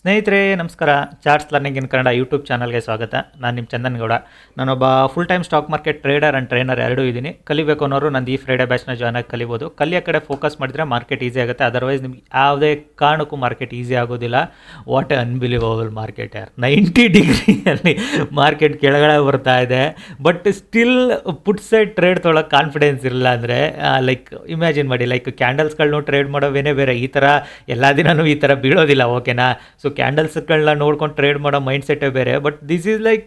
ಸ್ನೇಹಿತರೆ, ನಮಸ್ಕಾರ. Charts learning in Kannada YouTube ಚಾನಲ್ಗೆ ಸ್ವಾಗತ. ನಾನು ನಿಮ್ಮ ಚಂದನ್ಗೌಡ. ನಾನೊಬ್ಬ full time stock market trader and trainer ಎರಡೂ ಇದ್ದೀನಿ. ಕಲಿಬೇಕು ಅನ್ನೋರು ನಂದು ಈ ಫ್ರೈಡೆ ಬ್ಯಾಚ್ನ ಜಾಯ್ನ್ ಆಗಿ ಕಲಿಬೋದು. ಕಲಿಯೋ ಕಡೆ ಫೋಕಸ್ ಮಾಡಿದ್ರೆ ಮಾರ್ಕೆಟ್ ಈಸಿ ಆಗುತ್ತೆ. ಅದರ್ವೈಸ್ ನಿಮ್ಗೆ ಯಾವುದೇ ಕಾರಣಕ್ಕೂ ಮಾರ್ಕೆಟ್ ಈಸಿ ಆಗೋದಿಲ್ಲ. ವಾಟ್ ಎ ಅನ್ಬಿಲಿವಬಲ್ ಮಾರ್ಕೆಟ್ ಯಾರು. ನೈಂಟಿ ಡಿಗ್ರಿಯಲ್ಲಿ ಮಾರ್ಕೆಟ್ ಕೆಳಗಡೆ ಬರ್ತಾ ಇದೆ. But still put side trade ತೊಗೊಳಕ್ಕೆ ಕಾನ್ಫಿಡೆನ್ಸ್ ಇರಲ್ಲ ಅಂದರೆ ಲೈಕ್ ಇಮ್ಯಾಜಿನ್ ಮಾಡಿ ಲೈಕ್ ಕ್ಯಾಂಡಲ್ಸ್ಗಳನ್ನೂ ಟ್ರೇಡ್ ಮಾಡೋವೇನೇ ಬೇರೆ. ಈ ಥರ ಎಲ್ಲ ದಿನವೂ ಈ ಥರ ಬೀಳೋದಿಲ್ಲ ಓಕೆನಾ ಸೊ ಕ್ಯಾಂಡಲ್ಸ್ಗಳನ್ನ ನೋಡ್ಕೊಂಡು ಟ್ರೇಡ್ ಮಾಡೋ ಮೈಂಡ್ ಸೆಟ್ಟೇ ಬೇರೆ. But this is like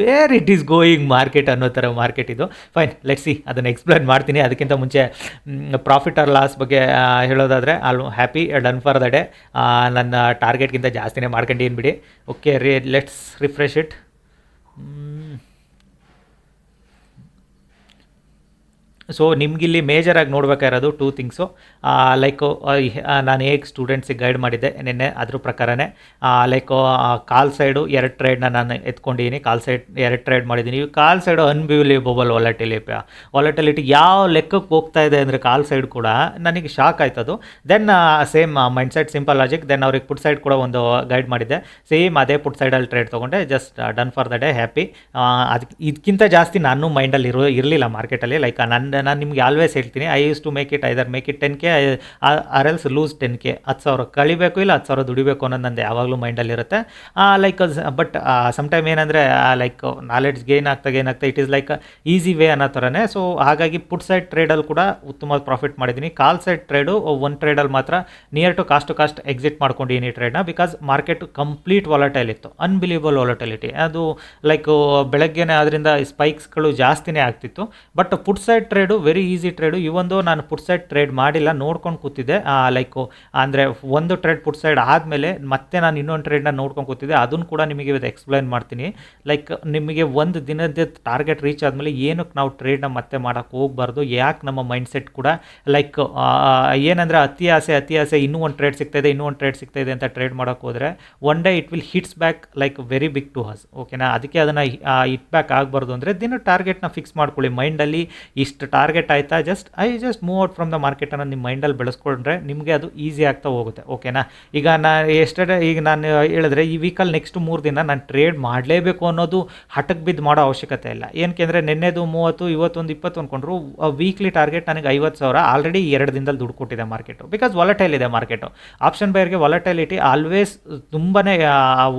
where it is going market ಅನ್ನೋ ಥರ ಮಾರ್ಕೆಟ್ ಇದು. ಫೈನ್ ಲೆಟ್ ಸಿ ಅದನ್ನು ಎಕ್ಸ್ಪ್ಲೇನ್ ಮಾಡ್ತೀನಿ. ಅದಕ್ಕಿಂತ ಮುಂಚೆ ಪ್ರಾಫಿಟ್ ಆರ್ ಲಾಸ್ ಬಗ್ಗೆ ಹೇಳೋದಾದರೆ, all happy done for the day ನನ್ನ ಟಾರ್ಗೆಟ್ಗಿಂತ ಜಾಸ್ತಿನೇ ಮಾಡ್ಕೊಂಡಿದ್ದೀನಿ ಬಿಡಿ. ಓಕೆ ರೀ ಲೆಟ್ಸ್ ರಿಫ್ರೆಶ್ ಇಟ್ ಸೊ ನಿಮಗಿಲ್ಲಿ ಮೇಜರಾಗಿ ನೋಡ್ಬೇಕಾಗಿರೋದು ಟೂ ಥಿಂಗ್ಸು ಲೈಕ್ ನಾನು ಹೇಗೆ ಸ್ಟೂಡೆಂಟ್ಸಿಗೆ ಗೈಡ್ ಮಾಡಿದ್ದೆ ನಿನ್ನೆ ಅದ್ರ ಪ್ರಕಾರನೇ. ಲೈಕ್ ಕಾಲ್ ಸೈಡು ಎರಡು ಟ್ರೇಡ್ನ ನಾನು ಎತ್ಕೊಂಡಿದ್ದೀನಿ ಕಾಲ್ ಸೈಡ್ ಎರಡು ಟ್ರೇಡ್ ಮಾಡಿದ್ದೀನಿ ಕಾಲ್ ಸೈಡು ಅನ್ಬಿಲಿಬಲ್ ವಾಲಟಿಲಿ ವಾಲಟಿಲಿಟಿ ಯಾವ ಲೆಕ್ಕಕ್ಕೆ ಹೋಗ್ತಾ ಇದೆ ಅಂದರೆ ಕಾಲ್ ಸೈಡ್ ಕೂಡ ನನಗೆ shock ಆಯ್ತದು. Then same mind set simple logic then ಅವ್ರಿಗೆ ಪುಟ್ ಸೈಡ್ ಕೂಡ ಒಂದು ಗೈಡ್ ಮಾಡಿದ್ದೆ. ಸೇಮ್ ಅದೇ ಪುಟ್ ಸೈಡಲ್ಲಿ ಟ್ರೇಡ್ ತೊಗೊಂಡೆ. Just done for the day happy ಅದಕ್ಕೆ ಇದಕ್ಕಿಂತ ಜಾಸ್ತಿ ನಾನು ಮೈಂಡಲ್ಲಿ ಇರೋ, ಇರಲಿಲ್ಲ ಮಾರ್ಕೆಟಲ್ಲಿ ಲೈಕ್ ನನ್ನ ನಾನು ನಿಮ್ಗೆ ಆಲ್ವೇಸ್ ಹೇಳ್ತೀನಿ I use to make it either make it ten K or else lose ten K ಹತ್ತು ಸಾವಿರ ಕಳಿಬೇಕು ಇಲ್ಲ, ಹತ್ತು ಸಾವಿರ ದುಡಿಬೇಕು ಅನ್ನೋದು ನಂದು ಯಾವಾಗಲೂ ಮೈಂಡಲ್ಲಿರುತ್ತೆ ಲೈಕ್ ಬಟ್ ಸಮ್ ಟೈಮ್ ಏನಂದರೆ ಲೈಕ್ ನಾಲೆಡ್ಜ್ ಗೇನ್ ಆಗ್ತಾ gain it is like easy way ಅನ್ನೋ ಥರನೇ. ಸೊ ಹಾಗಾಗಿ ಪುಟ್ ಸೈಡ್ ಟ್ರೇಡಲ್ಲಿ ಕೂಡ ಉತ್ತಮ ಪ್ರಾಫಿಟ್ ಮಾಡಿದ್ದೀನಿ ಕಾಲ್ ಸೈಡ್ ಟ್ರೇಡು ಒನ್ ಟ್ರೇಡಲ್ಲಿ ಮಾತ್ರ near to cost to cost exit ಮಾಡ್ಕೊಂಡಿದ್ದೀನಿ ಟ್ರೇಡ್ನ ಬಿಕಾಸ್ ಮಾರ್ಕೆಟ್ ಕಂಪ್ಲೀಟ್ ವಾಲಟೈಲ್ ಇತ್ತು ಅನ್ಬಿಲೀವಬಲ್ ವಾಲಟಿಲಿಟಿ ಅದು ಲೈಕ್ ಬೆಳಗ್ಗೆನೇ ಅದರಿಂದ ಸ್ಪೈಕ್ಸ್ಗಳು ಜಾಸ್ತಿನೇ ಆಗ್ತಿತ್ತು. But put side trade very easy trade ಇವೊಂದು ನಾನು ಪುಟ್ ಸೈಡ್ ಟ್ರೇಡ್ ಮಾಡಿಲ್ಲ, ನೋಡ್ಕೊಂಡು ಕೂತಿದ್ದೆ. ಲೈಕು ಅಂದರೆ ಒಂದು ಟ್ರೇಡ್ ಪುಟ್ ಸೈಡ್ ಆದಮೇಲೆ ಮತ್ತೆ ನಾನು ಇನ್ನೊಂದು ಟ್ರೇಡ್ನ ನೋಡ್ಕೊಂಡು ಕೂತಿದ್ದೆ. ಅದನ್ನು ಕೂಡ ನಿಮಗೆ ಇವತ್ತು ಎಕ್ಸ್ಪ್ಲೈನ್ ಮಾಡ್ತೀನಿ. ಲೈಕ್ ನಿಮಗೆ ಒಂದು ದಿನದ ಟಾರ್ಗೆಟ್ ರೀಚ್ ಆದಮೇಲೆ ಏನಕ್ಕೆ ನಾವು ಟ್ರೇಡ್ನ ಮತ್ತೆ ಮಾಡೋಕ್ಕೆ ಹೋಗ್ಬಾರ್ದು, ಯಾಕೆ ನಮ್ಮ ಮೈಂಡ್ ಸೆಟ್ ಕೂಡ ಲೈಕ್ ಏನಂದರೆ ಅತಿ ಆಸೆ ಅತಿ ಆಸೆ ಇನ್ನೂ ಒಂದು ಟ್ರೇಡ್ ಸಿಗ್ತಾ ಇದೆ, ಇನ್ನೂ ಒಂದು ಟ್ರೇಡ್ ಸಿಗ್ತಾ ಇದೆ ಅಂತ ಟ್ರೇಡ್ ಮಾಡೋಕ್ಕೆ ಹೋದರೆ one day it will hits back like very big to us ಓಕೆನಾ ಅದಕ್ಕೆ ಅದನ್ನು ಹಿಟ್ ಬ್ಯಾಕ್ ಆಗಬಾರ್ದು ಅಂದರೆ ದಿನ ಟಾರ್ಗೆಟ್ನ ಫಿಕ್ಸ್ ಮಾಡ್ಕೊಳ್ಳಿ. ಮೈಂಡಲ್ಲಿ ಇಷ್ಟು ಟಾರ್ಗೆಟ್ ಆಯಿತಾ? Just I just move out from the ಮಾರ್ಕೆಟನ್ನು ನಿಮ್ಮ ಮೈಂಡಲ್ಲಿ ಬೆಳೆಸ್ಕೊಂಡ್ರೆ ನಿಮಗೆ ಅದು ಈಸಿ ಆಗ್ತಾ ಹೋಗುತ್ತೆ. ಓಕೆನಾ? ಈಗ ನಾ ಎಷ್ಟೇ ಈಗ ನಾನು ಹೇಳಿದ್ರೆ ಈ ವೀಕಲ್ಲಿ ನೆಕ್ಸ್ಟ್ ಮೂರು ದಿನ ನಾನು ಟ್ರೇಡ್ ಮಾಡಲೇಬೇಕು ಅನ್ನೋದು ಹಠಕ್ಕೆ ಬಿದ್ದು ಮಾಡೋ ಅವಶ್ಯಕತೆ ಇಲ್ಲ. ಏನಕ್ಕೆ ನಿನ್ನೆದು ಮೂವತ್ತು, ಇವತ್ತೊಂದು ಇಪ್ಪತ್ತು ಅಂದ್ಕೊಂಡ್ರು ವೀಕ್ಲಿ ಟಾರ್ಗೆಟ್ ನನಗೆ ಐವತ್ತು ಸಾವಿರ ಆಲ್ರೆಡಿ ಎರಡು ದಿನದಲ್ಲಿ ದುಡ್ಡು ಕೊಟ್ಟಿದೆ ಮಾರ್ಕೆಟು ಬಿಕಾಸ್ ವಾಲಟೈಲ್ ಇದೆ ಮಾರ್ಕೆಟು ಆಪ್ಷನ್ ಬೈರ್ಗೆ ವಾಲಟೈಲಿಟಿ ಆಲ್ವೇಸ್ ತುಂಬಾ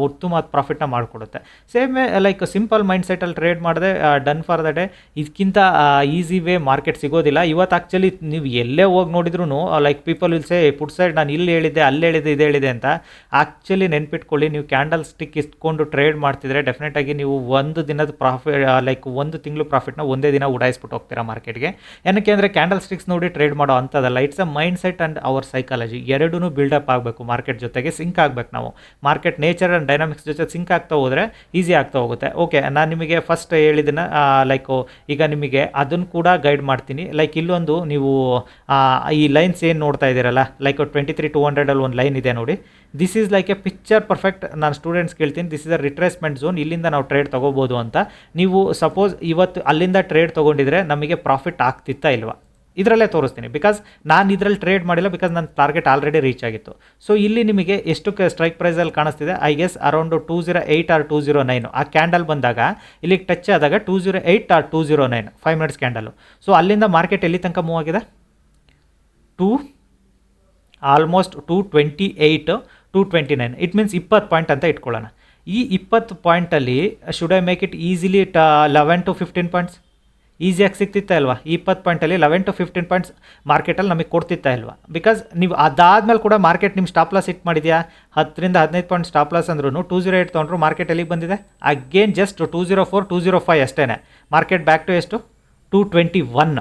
ಉತ್ತಮ ಪ್ರಾಫಿಟ್ನ ಮಾಡಿಕೊಡುತ್ತೆ. ಸೇಮ್ ಲೈಕ್ ಸಿಂಪಲ್ ಮೈಂಡ್ ಸೆಟಲ್ಲಿ ಟ್ರೇಡ್ ಮಾಡಿದೆ ಡನ್ ಫಾರ್ ದ ಡೇ ಇದಕ್ಕಿಂತ ಈಸಿ ವೇ ಮಾರ್ಕೆಟ್ ಸಿಗೋದಿಲ್ಲ. ಇವತ್ತು ಆ್ಯಕ್ಚುಲಿ ನೀವು ಎಲ್ಲೇ ಹೋಗಿ ನೋಡಿದ್ರು like people will say put side ನಾನು ಇಲ್ಲಿ ಹೇಳಿದ್ದೆ, ಅಲ್ಲಿ ಹೇಳಿದೆ ಇದು ಹೇಳಿದೆ ಅಂತ ಆ್ಯಕ್ಚುಲಿ ನೆನ್ಪಿಟ್ಕೊಳ್ಳಿ. ನೀವು ಕ್ಯಾಂಡಲ್ ಸ್ಟಿಕ್ ಇಸ್ಕೊಂಡು ಟ್ರೇಡ್ ಮಾಡ್ತಿದ್ರೆ ಡೆಫಿನೆಟಾಗಿ ನೀವು ಒಂದು ದಿನದ ಪ್ರಾಫಿಟ್ ಲೈಕ್ ಒಂದು ತಿಂಗಳು ಪ್ರಾಫಿಟ್ನ ಒಂದೇ ದಿನ ಉಡಾಯಿಸ್ಬಿಟ್ಟು ಹೋಗ್ತೀರಾ ಮಾರ್ಕೆಟ್ಗೆ ಏನಕ್ಕೆ ಅಂದರೆ ಕ್ಯಾಂಡಲ್ ಸ್ಟಿಕ್ಸ್ ನೋಡಿ ಟ್ರೇಡ್ ಮಾಡೋ ಅಂಥದ್ದಲ್ಲ. It's a mindset and our psychology ಎರಡೂ ಬಿಲ್ಡಪ್ ಆಗಬೇಕು ಮಾರ್ಕೆಟ್ ಜೊತೆಗೆ ಸಿಂಕ್ ಆಗಬೇಕು ನಾವು. ಮಾರ್ಕೆಟ್ ನೇಚರ್ ಆ್ಯಂಡ್ ಡೈನಾಮಿಕ್ಸ್ ಜೊತೆ ಸಿಂಕ್ ಆಗ್ತಾ ಹೋದರೆ ಈಸಿ ಆಗ್ತಾ ಹೋಗುತ್ತೆ. ಓಕೆ ನಾನು ನಿಮಗೆ ಫಸ್ಟ್ ಹೇಳಿದ್ದನ್ನು ಲೈಕು ಈಗ ನಿಮಗೆ ಅದನ್ನು ಕೂಡ ಗೈಡ್ ಮಾಡ್ತೀನಿ. ಲೈಕ್ ಇಲ್ಲೊಂದು ನೀವು ಈ ಲೈನ್ಸ್ ಏನು ನೋಡ್ತಾ ಇದ್ದೀರಲ್ಲ ಲೈಕ್ ಟ್ವೆಂಟಿ ತ್ರೀ ಟು ಹಂಡ್ರೆಡಲ್ಲಿ ಒಂದು ಲೈನ್ ಇದೆ ನೋಡಿ. This is like a picture perfect ನಾನು ಸ್ಟೂಡೆಂಟ್ಸ್ ಕೇಳ್ತೀನಿ. This is a retracement zone ಇಲ್ಲಿಂದ ನಾವು ಟ್ರೇಡ್ ತೊಗೋಬೋದು ಅಂತ. ನೀವು ಸಪೋಸ್ ಇವತ್ತು ಅಲ್ಲಿಂದ ಟ್ರೇಡ್ ತೊಗೊಂಡಿದ್ರೆ ನಮಗೆ ಪ್ರಾಫಿಟ್ ಆಗ್ತಿತ್ತಾ ಇಲ್ವಾ? ಇದರಲ್ಲೇ ತೋರಿಸ್ತೀನಿ. ಬಿಕಾಸ್ ನಾನು ಇದರಲ್ಲಿ ಟ್ರೇಡ್ ಮಾಡಿಲ್ಲ ಬಿಕಾಸ್ ನನ್ನ ಟಾರ್ಗೆಟ್ ಆಲ್ರೆಡಿ ರೀಚ್ ಆಗಿತ್ತು. ಸೊ ಇಲ್ಲಿ ನಿಮಗೆ ಎಷ್ಟು ಸ್ಟ್ರೈಕ್ ಪ್ರೈಸಲ್ಲಿ ಕಾಣಿಸ್ತಿದೆ? I guess around two zero eight or two zero nine ಆ ಕ್ಯಾಂಡಲ್ ಬಂದಾಗ ಇಲ್ಲಿಗೆ ಟಚ್ ಆದಾಗ two zero eight or two zero nine five minutes candle so ಅಲ್ಲಿಂದ ಮಾರ್ಕೆಟ್ ಎಲ್ಲಿ ತನಕ ಮೂವ್ ಆಗಿದೆ? Two almost two twenty eight two twenty nine it means ಇಪ್ಪತ್ತು point ಅಂತ ಇಟ್ಕೊಳ್ಳೋಣ. ಈ ಇಪ್ಪತ್ತು ಪಾಯಿಂಟಲ್ಲಿ should I make it easily ಟ ಲೆವೆನ್ ಟು ಫಿಫ್ಟೀನ್ ಪಾಯಿಂಟ್ಸ್ ಈಸಿಯಾಗಿ ಸಿಗ್ತಿತ್ತಾ ಇಲ್ವಾ? ಈ ಇಪ್ಪತ್ತು ಪಾಯಿಂಟಲ್ಲಿ ಲೆವೆನ್ ಟು ಫಿಫ್ಟೀನ್ ಪಾಯಿಂಟ್ಸ್ ಮಾರ್ಕೆಟಲ್ಲಿ ನಮಗೆ ಕೊಡ್ತಿತ್ತಾ ಇಲ್ವಾ? ಬಿಕಾಸ್ ನೀವು ಅದಾದಮೇಲೆ ಕೂಡ ಮಾರ್ಕೆಟ್ ನಿಮ್ಮ ಸ್ಟಾಪ್ ಲಾಸ್ ಇಟ್ ಮಾಡಿದ್ಯಾ? ಹತ್ತರಿಂದ ಹದಿನೈದು ಪಾಯಿಂಟ್ ಸ್ಟಾಪ್ ಲಾಸ್ ಅಂದ್ರೂ ಟೂ ಜೀರೋ ಏಟ್ ತೊಗೊಂಡ್ರು ಮಾರ್ಕೆಟ್ ಎಲ್ಲಿಗೆ ಬಂದಿದೆ? Again just two zero four two zero five ಅಷ್ಟೇ ಮಾರ್ಕೆಟ್ ಬ್ಯಾಕ್ ಟು ಎಷ್ಟು? Two twenty one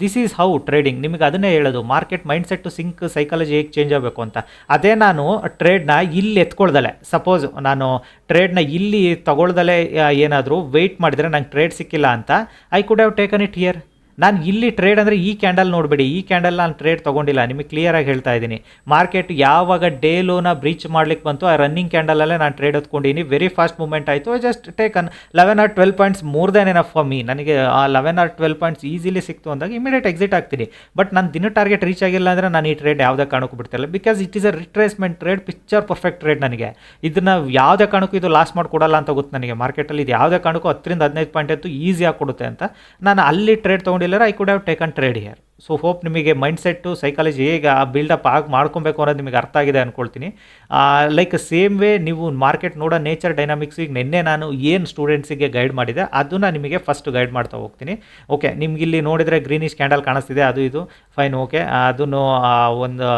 this is how trading ನಿಮಗೆ ಅದನ್ನೇ ಹೇಳೋದು market mindset to sync psychology ಹೇಗೆ ಚೇಂಜ್ ಆಗಬೇಕು ಅಂತ. ಅದೇ ನಾನು ಟ್ರೇಡ್ನ ಇಲ್ಲಿ ಎತ್ಕೊಳ್ದಲೆ. ಸಪೋಸ್ ನಾನು ಟ್ರೇಡ್ನ ಇಲ್ಲಿ ತಗೊಳ್ದಲೆ ಏನಾದರೂ ವೆಯ್ಟ್ ಮಾಡಿದರೆ ನಂಗೆ ಟ್ರೇಡ್ ಸಿಕ್ಕಿಲ್ಲ ಅಂತ I could have taken it here ನಾನು ಇಲ್ಲಿ ಟ್ರೇಡ್ ಅಂದರೆ ಈ ಕ್ಯಾಂಡಲ್ ನೋಡಬೇಡಿ. ಈ ಕ್ಯಾಂಡಲ್ ನಾನು ಟ್ರೇಡ್ ತೊಗೊಂಡಿಲ್ಲ. ನಿಮಗೆ ಕ್ಲಿಯರಾಗಿ ಹೇಳ್ತಾ ಇದ್ದೀನಿ. ಮಾರ್ಕೆಟ್ ಯಾವಾಗ ಡೇ ಲೋನ ಬ್ರೀಚ್ ಮಾಡ್ಲಿಕ್ಕೆ ಬಂತು ಆ ರನ್ನಿಂಗ್ ಕ್ಯಾಂಡಲಲ್ಲೇ ನಾನು ಟ್ರೇಡ್ ಹೊತ್ಕೊಂಡಿನಿ. ವೆರಿ ಫಾಸ್ಟ್ ಮೂವ್ಮೆಂಟ್ ಆಯಿತು. Just take an eleven or twelve points more than enough for me ನನಗೆ ಆ eleven or twelve points easily ಸಿಕ್ತು ಅಂದಾಗ ಇಮಿಡಿಯೇಟ್ ಎಕ್ಸಿಟ್ ಆಗ್ತೀನಿ. ಬಟ್ ನಾನು ದಿನ ಟಾರ್ಗೆಟ್ ರೀಚ್ ಆಗಿಲ್ಲ ಅಂದರೆ ನಾನು ಈ ಟ್ರೇಡ್ ಯಾವುದೇ ಕಾರಣಕ್ಕೂ ಬಿಡ್ತಿಲ್ಲ. Because it is a retracement trade picture perfect trade ನನಗೆ. ಇದನ್ನ ಯಾವುದೇ ಕಾರಣಕ್ಕೂ ಇದು ಲಾಸ್ ಮಾಡಿಕೊಡಲ್ಲ ಅಂತ ಗೊತ್ತು ನನಗೆ. ಮಾರ್ಕೆಟಲ್ಲಿ ಇದು ಯಾವುದೇ ಕಾರಣಕ್ಕೂ ಹತ್ತರಿಂದ ಹದಿನೈದು ಪಾಯಿಂಟ್ ಅಂತೂ ಈಸಿಯಾಗಿ ಕೊಡುತ್ತೆ ಅಂತ ನಾನು ಅಲ್ಲಿ trade ತೊಗೊಂಡಿಲ್ಲ. I could have taken trade here so hope ನಿಮಗೆ ಮೈಂಡ್ ಸೆಟ್ಟು ಸೈಕಾಲಜಿ ಹೇಗೆ ಆ ಬಿಲ್ಡಪ್ ಆಗಿ ಮಾಡ್ಕೊಬೇಕು ಅನ್ನೋದು ನಿಮಗೆ ಅರ್ಥ ಆಗಿದೆ ಅಂದ್ಕೊಳ್ತೀನಿ ಲೈಕ್ ಸೇಮ್ ವೇ ನೀವು ಮಾರ್ಕೆಟ್ ನೋಡೋ ನೇಚರ್ ಡೈನಾಮಿಕ್ಸಿಗೆ ನಿನ್ನೆ ನಾನು ಏನು ಸ್ಟೂಡೆಂಟ್ಸಿಗೆ ಗೈಡ್ ಮಾಡಿದೆ, ಅದನ್ನು ನಿಮಗೆ ಫಸ್ಟ್ ಗೈಡ್ ಮಾಡ್ತಾ ಹೋಗ್ತೀನಿ. ಓಕೆ ನಿಮ್ಗೆ ಇಲ್ಲಿ ನೋಡಿದರೆ ಗ್ರೀನಿಶ್ ಕ್ಯಾಂಡಲ್ ಕಾಣಿಸ್ತಿದೆ, ಅದು ಇದು. ಫೈನ್ ಓಕೆ ಅದನ್ನು ಒಂದು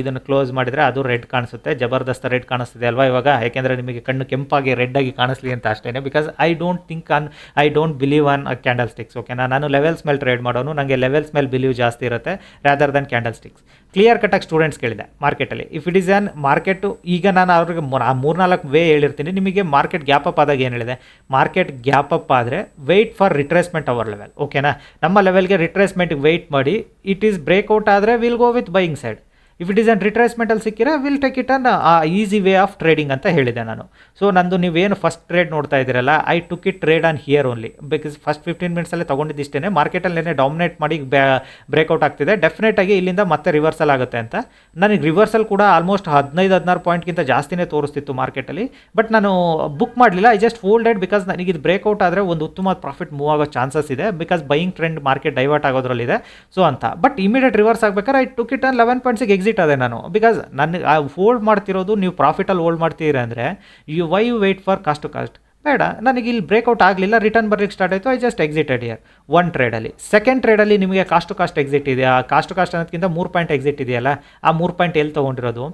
ಇದನ್ನು ಕ್ಲೋಸ್ ಮಾಡಿದರೆ ಅದು ರೆಡ್ ಕಾಣಿಸುತ್ತೆ. ಜಬರ್ದಸ್ತ ರೆಡ್ ಕಾಣಿಸ್ತಿದೆ ಅಲ್ವಾ ಇವಾಗ? ಯಾಕೆಂದರೆ ನಿಮಗೆ ಕಣ್ಣು ಕೆಂಪಾಗಿ ರೆಡ್ ಆಗಿ ಕಾಣಿಸ್ಲಿ ಅಂತ ಅಷ್ಟೇ because I don't think on I don't believe on candlesticks ಓಕೆನಾ ನಾನು ಲೆವೆಲ್ಸ್ ಮೇಲೆ ಟ್ರೇಡ್ ಮಾಡೋನು ನನಗೆ ಲೆವೆಲ್ಸ್ ಮೇಲೆ ಬಿಲೀವ್ ಜಾಸ್ತಿ ಇರುತ್ತೆ rather than candle sticks clear ಕಟ್ಟಾಗಿ ಸ್ಟೂಡೆಂಟ್ಸ್ ಕೇಳಿದೆ ಮಾರ್ಕೆಟಲ್ಲಿ if it is on market ಈಗ ನಾನು ಅವ್ರಿಗೆ ಮೂರ್ನಾಲ್ಕು ವೇ ಹೇಳಿರ್ತೀನಿ. ನಿಮಗೆ ಮಾರ್ಕೆಟ್ ಗ್ಯಾಪ್ ಅಪ್ ಆದಾಗ ಏನು ಹೇಳಿದೆ? ಮಾರ್ಕೆಟ್ ಗ್ಯಾಪ್ ಅಪ್ ಆದರೆ wait for retracement our level ಓಕೆನಾ ನಮ್ಮ ಲೆವೆಲ್ಗೆ ರಿಟ್ರೇಸ್ಮೆಂಟ್ಗೆ ವೆಯ್ಟ್ ಮಾಡಿ ಇಟ್ ಈಸ್ ಬ್ರೇಕ್ಔಟ್ ಆದರೆ will go with buying side if it is an ರಿಟ್ರೇಸ್ಮೆಂಟಲ್ಲಿ ಸಿಕ್ಕಿದ್ರೆ will take it an easy way of trading ಅಂತ ಹೇಳಿದೆ ನಾನು. ಸೊ ನಂದು ನೀವೇನು ಫಸ್ಟ್ ಟ್ರೇಡ್ ನೋಡ್ತಾ ಇದ್ದೀರಲ್ಲ I took it trade on here only because first fifteen ಮಿನಿಟ್ಸಲ್ಲೇ ತೊಗೊಂಡಿದ್ದಿಷ್ಟೇ ಮಾರ್ಕೆಟಲ್ಲಿ ಡಾಮಿನೇಟ್ ಮಾಡಿ ಬ್ರೇಕ್ಔಟ್ ಆಗ್ತಿದೆ. ಡೆಫಿನೆಟ್ ಆಗಿ ಇಲ್ಲಿಂದ ಮತ್ತೆ ರಿವರ್ಸಲ್ ಆಗುತ್ತೆ ಅಂತ. ನನಗೆ ರಿವರ್ಸಲ್ ಕೂಡ ಆಲ್ಮೋಸ್ಟ್ ಹದಿನೈದು, ಹದಿನಾರು ಪಾಯಿಂಟ್ಗಿಂತ ಜಾಸ್ತಿನೇ ತೋರಿಸ್ತಿತ್ತು ಮಾರ್ಕೆಟಲ್ಲಿ ಬಟ್ ನಾನು ಬುಕ್ ಮಾಡಲಿಲ್ಲ. ಐ ಜಸ್ಟ್ ಫೋಲ್ಡೆಡ್ ಬಿಕಾಸ್ ನನಗೆ ಇದು ಬ್ರೇಕ್ಔಟ್ ಆದರೆ ಒಂದು ಉತ್ತಮ ಪ್ರಾಫಿಟ್ ಮೂವ್ ಆಗೋ ಚಾನ್ಸಸ್ ಇದೆ. Because buying trend market divert ಆಗೋದ್ರಲ್ಲಿದೆ. So ಅಂತ. ಬಟ್ ಇಮಿಡಿಯೇಟ್ ರಿವರ್ಸ್ ಆಗಬೇಕಾದ್ರೆ I took it an eleven ಪಾಯಿಂಟ್ಸಿಗೆ ಅದೇ ನಾನು. ಬಿಕಾಸ್ ನನಗೆ ಹೋಲ್ಡ್ ಮಾಡ್ತಿರೋದು ನೀವು ಪ್ರಾಫಿಟಲ್ಲಿ ಹೋಲ್ಡ್ ಮಾಡ್ತೀರಾ ಅಂದರೆ you why you wait for cost to cost ಬೇಡ, ನನಗೆ ಇಲ್ಲಿ ಬ್ರೇಕ್ಔಟ್ ಆಗಲಿಲ್ಲ ರಿಟರ್ನ್ ಬರ್ಲಿಕ್ಕೆ ಸ್ಟಾರ್ಟ್ ಆಯಿತು I just exited here one ಟ್ರೇಡಲ್ಲಿ second ಟ್ರೇಡಲ್ಲಿ ನಿಮಗೆ ಕಾಸ್ಟ್ ಟು ಕಾಸ್ಟ್ ಎಕ್ಸಿಟ್ ಇದೆಯಾ? ಕಾಸ್ಟ್ ಟು ಕಾಸ್ಟ್ ಅನ್ನೋದಕ್ಕಿಂತ ಮೂರು ಪಾಯಿಂಟ್ ಎಕ್ಸಿಟ್ ಇದೆಯಲ್ಲ? ಆ ಮೂರು ಪಾಯಿಂಟ್ ಎಲ್ಲಿ ತೊಗೊಂಡಿರೋದು?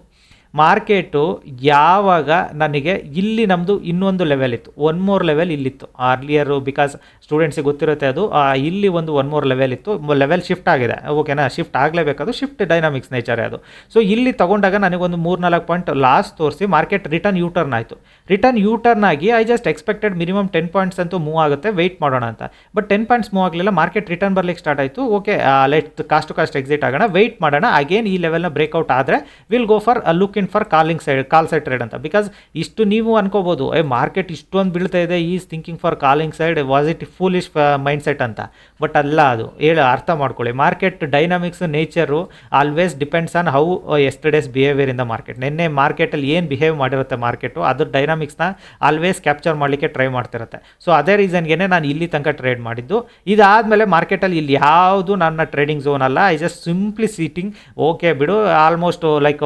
ಮಾರ್ಕೆಟು ಯಾವಾಗ ನನಗೆ ಇಲ್ಲಿ ನಮ್ಮದು ಇನ್ನೊಂದು ಲೆವೆಲ್ ಇತ್ತು. ಒನ್ ಮೋರ್ ಲೆವೆಲ್ ಇಲ್ಲಿತ್ತು. ಅರ್ಲಿಯರು ಬಿಕಾಸ್ ಸ್ಟೂಡೆಂಟ್ಸಿಗೆ ಗೊತ್ತಿರುತ್ತೆ ಅದು ಇಲ್ಲಿ ಒಂದು ಒನ್ ಮೋರ್ ಲೆವೆಲ್ ಇತ್ತು. ಲೆವೆಲ್ ಶಿಫ್ಟ್ ಆಗಿದೆ. ಓಕೆನಾ ಶಿಫ್ಟ್ ಆಗಲೇಬೇಕಾದ್ರು ಶಿಫ್ಟ್ ಡೈನಾಮಿಕ್ಸ್ ನೇಚರೇ ಅದು. ಸೊ ಇಲ್ಲಿ ತಗೊಂಡಾಗ ನನಗೊಂದು ಮೂರು ನಾಲ್ಕು ಪಾಯಿಂಟ್ ಲಾಸ್ ತೋರಿಸಿ ಮಾರ್ಕೆಟ್ ರಿಟರ್ನ್ ಯೂ ಟರ್ನ್ ಆಯಿತು. ರಿಟರ್ನ್ ಯೂ ಟರ್ನ್ ಆಗಿ I just expected minimum ten points ಅಂತೂ ಮೂವ್ ಆಗುತ್ತೆ. ವೆಯ್ಟ್ ಮಾಡೋಣ ಅಂತ. ಬಟ್ ಟೆನ್ ಪಾಯಿಂಟ್ಸ್ ಮೂವ್ ಆಗಲಿಲ್ಲ. ಮಾರ್ಕೆಟ್ ರಿಟರ್ನ್ ಬರಲಿಕ್ಕೆ ಸ್ಟಾರ್ಟ್ ಆಯಿತು. Okay let cost to cost exit ಆಗೋಣ. ವೆಯ್ಟ್ ಮಾಡೋಣ. ಅಗೇನ್ ಈ ಲೆವೆಲ್ನ ಬ್ರೇಕ್ಔಟ್ ಆದರೆ will go for look in for calling side call side trade ಅಂತ. ಬಿಕಾಸ್ ಇಷ್ಟು ನೀವು ಅನ್ಕೋಬೋದು, ಏ ಮಾರ್ಕೆಟ್ ಇಷ್ಟೊಂದು ಬೀಳ್ತಾ ಇದೆ is thinking for calling side was it foolish mindset ಅಂತ? ಬಟ್ ಅಲ್ಲ ಅದು, ಹೇಳಿ, ಅರ್ಥ ಮಾಡ್ಕೊಳ್ಳಿ. Market dynamics nature always depends on how yesterday's behaviour ಇಂದ ಮಾರ್ಕೆಟ್ ನಿನ್ನೆ ಮಾರ್ಕೆಟಲ್ಲಿ ಏನು ಬಿಹೇವ್ ಮಾಡಿರುತ್ತೆ ಮಾರ್ಕೆಟು ಅದ್ರ ಡೈನಾಮಿಕ್ಸ್ನ ಆಲ್ವೇಸ್ ಕ್ಯಾಪ್ಚರ್ ಮಾಡಲಿಕ್ಕೆ ಟ್ರೈ ಮಾಡ್ತಿರುತ್ತೆ. ಸೊ ಅದೇ ರೀಸನ್ಗೆ ನಾನು ಇಲ್ಲಿ ತನಕ ಟ್ರೇಡ್ ಮಾಡಿದ್ದು. ಇದಾದಮೇಲೆ ಮಾರ್ಕೆಟಲ್ಲಿ ಇಲ್ಲಿ ಯಾವುದು ನನ್ನ ಟ್ರೇಡಿಂಗ್ ಝೋನ್ ಅಲ್ಲ I just simply sitting okay ಬಿಡು ಆಲ್ಮೋಸ್ಟ್ ಲೈಕ್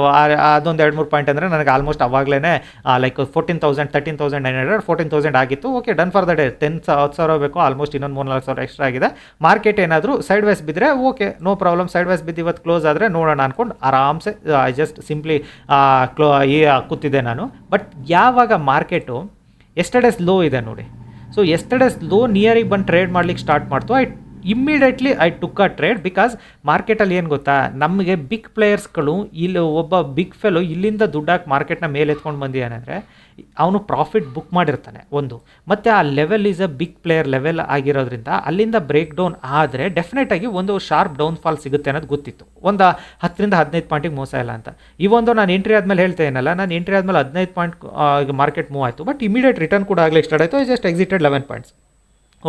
ಅದೊಂದು ಎರಡು ಮೂರು ಪಾಯಿಂಟ್ ಅಂದರೆ ನನಗೆ ಆಲ್ಮೋಸ್ಟ್ ಅವಾಗಲೇ like fourteen thousand thirteen thousand nine hundred fourteen thousand ಆಗಿತ್ತು. Okay done for the day ten ಹತ್ತು ಸಾವಿರ ಬೇಕು ಆಲ್ಮೋಸ್ಟ್ ಇನ್ನೊಂದು ಮೂರು ನಾಲ್ಕು ಸಾವಿರ ಎಕ್ಸ್ಟ್ರಾ ಆಗಿದೆ. ಮಾರ್ಕೆಟ್ ಏನಾದರೂ ಸೈಡ್ ವೈಸ್ ಬಿದ್ದರೆ okay no problem side wise ಬಿದ್ದು ಇವತ್ತು ಕ್ಲೋಸ್ ಆದರೆ ನೋಡೋಣ ಅನ್ಕೊಂಡು ಆರಾಮ್ಸೆ ಐ ಜಸ್ಟ್ ಸಿಂಪ್ಲಿ ಕ್ಲೋ ಈ ಕೂತಿದ್ದೆ ನಾನು. ಬಟ್ ಯಾವಾಗ ಮಾರ್ಕೆಟು ಎಸ್ಟರ್ಡೇಸ್ ಲೋ ಇದೆ ನೋಡಿ. ಸೊ ಎಸ್ಟರ್ಡೇಸ್ ಲೋ ನಿಯರಿಗೆ ಬಂದು ಟ್ರೇಡ್ ಮಾಡ್ಲಿಕ್ಕೆ ಸ್ಟಾರ್ಟ್ ಮಾಡ್ತು. I immediately I took a trade because ಮಾರ್ಕೆಟಲ್ಲಿ ಏನು ಗೊತ್ತಾ? ನಮಗೆ ಬಿಗ್ ಪ್ಲೇಯರ್ಸ್ಗಳು ಇಲ್ಲಿ ಒಬ್ಬ ಬಿಗ್ ಫೆಲೋ ಇಲ್ಲಿಂದ ದುಡ್ಡಾಕಿ ಮಾರ್ಕೆಟ್ನ ಮೇಲೆ ಎತ್ಕೊಂಡು ಬಂದಿದ್ದಾನೆ ಅವನು ಪ್ರಾಫಿಟ್ ಬುಕ್ ಮಾಡಿರ್ತಾನೆ, ಒಂದು. ಮತ್ತು ಆ level is a big player level ಆಗಿರೋದ್ರಿಂದ, ಅಲ್ಲಿಂದ ಬ್ರೇಕ್ ಡೌನ್ ಆದರೆ ಡೆಫಿನೆಟ್ ಆಗಿ ಒಂದು ಶಾರ್ಪ್ ಡೌನ್ ಫಾಲ್ ಸಿಗುತ್ತೆ ಅನ್ನೋದು ಗೊತ್ತಿತ್ತು. ಒಂದು ಹತ್ತರಿಂದ ಹದಿನೈದು ಪಾಯಿಂಟಿಗೆ ಮೋಸ ಇಲ್ಲ ಅಂತ. ಒಂದು ನಾನು ಎಂಟ್ರಿ ಆದಮೇಲೆ ಹೇಳ್ತಾ ಏನಲ್ಲ ನಾನು ಎಂಟ್ರಿ ಆದಮೇಲೆ ಹದಿನೈದು ಪಾಯಿಂಟ್ ಮಾರ್ಕೆಟ್ ಮೂವ್ ಆಯಿತು ಬಟ್ ಇಮಿಡಿಯೇಟ್ ರಿಟರ್ನ್ ಕೂಡ ಆಗಲಿಕ್ಕೆ ಸ್ಟಾರ್ಟ್ ಆಯಿತು ಜಸ್ಟ್ ಎಕ್ಸಿಟೆಡ್ ಲೆವೆನ್ ಪಾಯಿಂಟ್ಸ್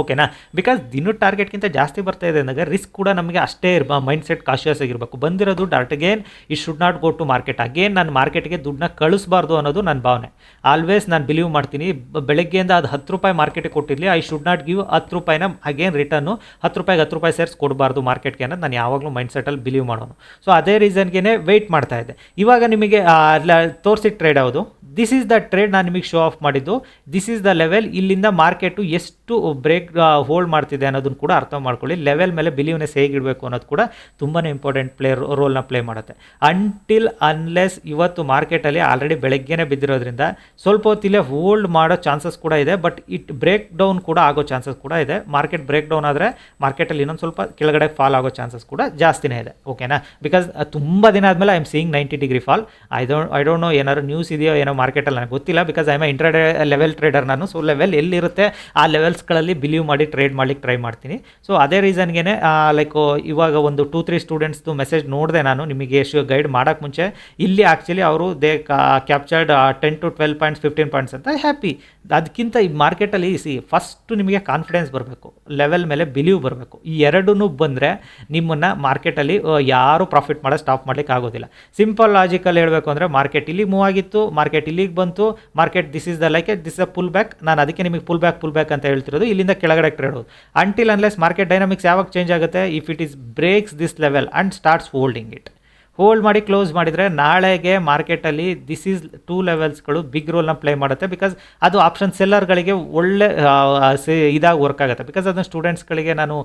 ಓಕೆನಾ? ಬಿಕಾಸ್ ದಿನದ ಟಾರ್ಗೆಟ್ಗಿಂತ ಜಾಸ್ತಿ ಬರ್ತಾ ಇದೆ ಅಂದಾಗ ರಿಸ್ಕ್ ಕೂಡ ನಮಗೆ ಅಷ್ಟೇ ಇರ್ಬ ಮೈಂಡ್ ಸೆಟ್ ಕಾಶಿಯಸ್ ಆಗಿರಬೇಕು. ಬಂದಿರೋದು that again it should not go to market again ನಾನು ಮಾರ್ಕೆಟ್ಗೆ ದುಡ್ಡನ್ನ ಕಳಿಸ್ಬಾರ್ದು ಅನ್ನೋದು ನನ್ನ ಭಾವನೆ. ಆಲ್ವೇಸ್ ನಾನು ಬಿಲೀವ್ ಮಾಡ್ತೀನಿ ಬೆಳಗ್ಗೆಯಿಂದ ಅದು ಹತ್ತು ರೂಪಾಯಿ ಮಾರ್ಕೆಟಿಗೆ ಕೊಟ್ಟಿರಲಿ ಐ ಶುಡ್ ನಾಟ್ ಗಿವ್ ಹತ್ತು ರೂಪಾಯಿನ ಅಗೇನ್ ರಿಟರ್ನು ಹತ್ತು ರೂಪಾಯಿಗೆ ಹತ್ತು ರೂಪಾಯಿ ಸೇರ್ಸ್ ಕೊಡಬಾರ್ದು ಮಾರ್ಕೆಟ್ಗೆ ಅನ್ನೋದು ನಾನು ಯಾವಾಗಲೂ ಮೈಂಡ್ ಸೆಟಲ್ಲಿ ಬಿಲೀವ್ ಮಾಡೋನು ಸೊ ಅದೇ ರೀಸನ್ಗೆ ವೆಯ್ಟ್ ಮಾಡ್ತಾ ಇದ್ದೆ. ಇವಾಗ ನಿಮಗೆ ತೋರಿಸಿ ಟ್ರೇಡ್ ಯಾವುದು? ದಿಸ್ ಈಸ್ ದ ಟ್ರೇಡ್ ನಾನು ನಿಮಗೆ ಶೋ ಆಫ್ ಮಾಡಿದ್ದು. ದಿಸ್ ಈಸ್ ದ ಲೆವೆಲ್ ಇಲ್ಲಿಂದ ಮಾರ್ಕೆಟು ಎಷ್ಟು ಬ್ರೇಕ್ ಹೋಲ್ಡ್ ಮಾಡ್ತಿದೆ ಅನ್ನೋದನ್ನು ಕೂಡ ಅರ್ಥ ಮಾಡ್ಕೊಳ್ಳಿ. ಲೆವೆಲ್ ಮೇಲೆ ಬಿಲೀವ್ನೆಸ್ ಹೇಗಿಡಬೇಕು ಅನ್ನೋದು ಕೂಡ ತುಂಬಾ ಇಂಪಾರ್ಟೆಂಟ್ ಪ್ಲೇ ರೋಲ್ನ ಪ್ಲೇ ಮಾಡುತ್ತೆ. ಅಂಟಿಲ್ ಅನ್ಲೆಸ್ ಇವತ್ತು ಮಾರ್ಕೆಟಲ್ಲಿ ಆಲ್ರೆಡಿ ಬೆಳಗ್ಗೆನೇ ಬಿದ್ದಿರೋದ್ರಿಂದ ಸ್ವಲ್ಪ ಹೊತ್ತಿಲ್ಲೇ ಹೋಲ್ಡ್ ಮಾಡೋ ಚಾನ್ಸಸ್ ಕೂಡ ಇದೆ ಬಟ್ ಇಟ್ ಬ್ರೇಕ್ ಡೌನ್ ಕೂಡ ಆಗೋ ಚಾನ್ಸಸ್ ಕೂಡ ಇದೆ. ಮಾರ್ಕೆಟ್ ಬ್ರೇಕ್ ಡೌನ್ ಆದರೆ ಮಾರ್ಕೆಟಲ್ಲಿ ಇನ್ನೊಂದು ಸ್ವಲ್ಪ ಕೆಳಗಡೆ ಫಾಲ್ ಆಗೋ ಚಾನ್ಸಸ್ ಕೂಡ ಜಾಸ್ತಿನೇ ಇದೆ. ಓಕೆನಾ ಬಿಕಾಸ್ ತುಂಬ ದಿನ ಆದಮೇಲೆ I am seeing ninety degree fall I don't I don't know ಏನಾದ್ರು ನ್ಯೂಸ್ ಇದೆಯೋ ಏನೋ ಮಾರ್ಕೆಟಲ್ಲಿ ನನಗೆ ಗೊತ್ತಿಲ್ಲ because I am intraday level trader ನಾನು. ಸೊ ಲೆವೆಲ್ ಎಲ್ಲಿರುತ್ತೆ? ಆ ಲೆವೆಲ್ಸ್ಗಳಲ್ಲಿ ಬಿಲೀವ್ ಮಾಡಿ ಟ್ರೇಡ್ ಮಾಡ್ಲಿಕ್ಕೆ ಟ್ರೈ ಮಾಡ್ತೀನಿ. ಸೊ ಅದೇ ರೀಸನ್ಗೆ ಲೈಕ್ ಇವಾಗ ಒಂದು ಟೂ ತ್ರೀ ಸ್ಟೂಡೆಂಟ್ಸ್ದು ಮೆಸೇಜ್ ನೋಡಿದೆ ನಾನು, ನಿಮಗೆ ಗೈಡ್ ಮಾಡೋಕ್ಕೆ ಮುಂಚೆ. ಇಲ್ಲಿ ಆ್ಯಕ್ಚುಲಿ ಅವರು they captured ten to twelve points fifteen points ಅಂತ ಹ್ಯಾಪಿ ಅದಕ್ಕಿಂತ ಈ ಮಾರ್ಕೆಟಲ್ಲಿ ಸಿ ಫಸ್ಟು ನಿಮಗೆ ಕಾನ್ಫಿಡೆನ್ಸ್ ಬರಬೇಕು. ಲೆವೆಲ್ ಮೇಲೆ ಬಿಲೀವ್ ಬರಬೇಕು. ಈ ಎರಡೂ ಬಂದರೆ ನಿಮ್ಮನ್ನು ಮಾರ್ಕೆಟಲ್ಲಿ ಯಾರೂ ಪ್ರಾಫಿಟ್ ಮಾಡೋ ಸ್ಟಾಪ್ ಮಾಡ್ಲಿಕ್ಕೆ ಆಗೋದಿಲ್ಲ. ಸಿಂಪಲ್ ಲಾಜಿಕಲ್ ಹೇಳಬೇಕು ಅಂದರೆ ಮಾರ್ಕೆಟ್ ಇಲ್ಲಿಗೆ ಮೂವ್ ಆಗಿತ್ತು ಮಾರ್ಕೆಟ್ ಇಲ್ಲಿಗೆ ಬಂತು market this is the like this a pull back ನಾನು ಅದಕ್ಕೆ ನಿಮಗೆ ಪುಲ್ ಬ್ಯಾಕ್ ಪುಲ್ ಬ್ಯಾಕ್ ಅಂತ ಹೇಳ್ತಿರೋದು. ಇಲ್ಲಿಂದ ಕೆಳಗಡೆ ಟ್ರೇಡ್ ಹೋದು. ಅಂಟಿಲ್ ಅನ್ಲೆಸ್ ಮಾರ್ಕೆಟ್ ಡೈನಾಮಿಕ್ಸ್ ಯಾವಾಗ ಚೇಂಜ್ ಆಗುತ್ತೆ if it is breaks this level and starts holding it hold ಮಾಡಿ ಕ್ಲೋಸ್ ಮಾಡಿದರೆ ನಾಳೆಗೆ ಮಾರ್ಕೆಟಲ್ಲಿ ದಿಸ್ ಈಸ್ ಟೂ ಲೆವೆಲ್ಸ್ಗಳು ಬಿಗ್ ರೋಲ್ನ ಪ್ಲೇ ಮಾಡುತ್ತೆ ಬಿಕಾಸ್ ಅದು ಆಪ್ಷನ್ ಸೆಲ್ಲರ್ಗಳಿಗೆ ಒಳ್ಳೆ ಇದಾಗಿ ವರ್ಕ್ ಆಗುತ್ತೆ. ಬಿಕಾಸ್ ಅದನ್ನು ಸ್ಟೂಡೆಂಟ್ಸ್ಗಳಿಗೆ ನಾನು